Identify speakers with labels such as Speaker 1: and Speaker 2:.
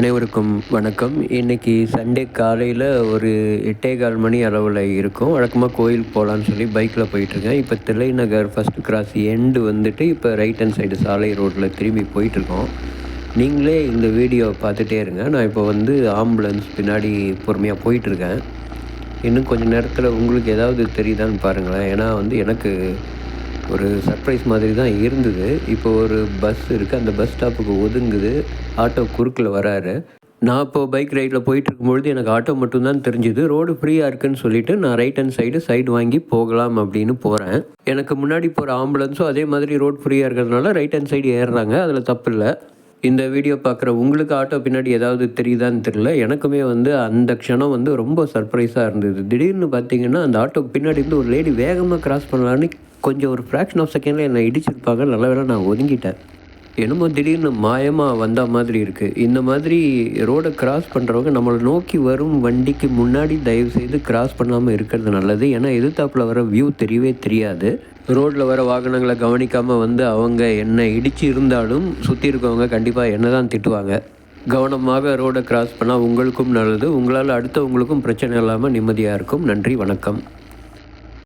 Speaker 1: அனைவருக்கும் வணக்கம். இன்றைக்கி சண்டே காலையில் ஒரு எட்டே கால் மணி அளவில் இருக்கும். வழக்கமாக கோயில் போகலான்னு சொல்லி பைக்கில் போயிட்டுருக்கேன். இப்போ தில்லைநகர் ஃபஸ்ட் கிராஸ் எண்டு வந்துட்டு இப்போ ரைட் ஹேண்ட் சைடு சாலை ரோட்டில் திரும்பி போயிட்டுருக்கோம். நீங்களே இந்த வீடியோ பார்த்துட்டே இருங்க. நான் இப்போ வந்து ஆம்புலன்ஸ் பின்னாடி பொறுமையாக போயிட்டுருக்கேன். இன்னும் கொஞ்சம் நேரத்தில் உங்களுக்கு ஏதாவது தெரியுதான்னு பாருங்களேன். ஏன்னா வந்து எனக்கு ஒரு சர்ப்ரைஸ் மாதிரி தான் இருந்தது. இப்போ ஒரு பஸ் இருக்குது அந்த பஸ் ஸ்டாப்புக்கு ஒதுங்குது. ஆட்டோ குறுக்கில் வராரு. நான் இப்போ பைக் ரைடில் போயிட்டு இருக்கும்பொழுது எனக்கு ஆட்டோ மட்டும்தான் தெரிஞ்சுது. ரோடு ஃப்ரீயாக இருக்குன்னு சொல்லிட்டு நான் ரைட் ஹேண்ட் சைடு சைடு வாங்கி போகலாம் அப்படின்னு போகிறேன் எனக்கு முன்னாடி போகிற ஆம்புலன்ஸும் அதே மாதிரி ரோடு ஃப்ரீயாக இருக்கிறதுனால ரைட் ஹேண்ட் சைடு ஏறுறாங்க. அதில் தப்பு இல்லை. இந்த வீடியோ பார்க்குற உங்களுக்கு ஆட்டோ பின்னாடி ஏதாவது தெரியுதான்னு தெரியல. எனக்குமே வந்து அந்த க்ஷணம் வந்து ரொம்ப சர்ப்ரைஸாக இருந்தது. திடீர்னு பார்த்தீங்கன்னா அந்த ஆட்டோக்கு பின்னாடி இருந்து ஒரு லேடி வேகமாக கிராஸ் பண்ணலான்னு கொஞ்சம் ஒரு ஃப்ராக்ஷன் ஆஃப் செகண்டில் என்னை இடிச்சிருப்பாங்க. நல்ல வேளை நான் ஒதுங்கிட்டேன். என்னமோ திடீர்னு மாயமாக வந்த மாதிரி இருக்குது இந்த மாதிரி ரோடை கிராஸ் பண்ணுறவங்க நம்மளை நோக்கி வரும் வண்டிக்கு முன்னாடி தயவு செய்து கிராஸ் பண்ணாமல் இருக்கிறது நல்லது. ஏன்னா எதிர்த்தாப்பில் வர வியூ தெரியவே தெரியாது. ரோட்டில் வர வாகனங்களை கவனிக்காமல் வந்து அவங்க என்னை இடிச்சு இருந்தாலும் சுற்றி இருக்கவங்க கண்டிப்பாக என்ன தான் திட்டுவாங்க. கவனமாக ரோடை கிராஸ் பண்ணால் உங்களுக்கும் நல்லது. உங்களால் அடுத்தவங்களுக்கும் பிரச்சனை இல்லாமல் நிம்மதியாக இருக்கும். நன்றி வணக்கம்.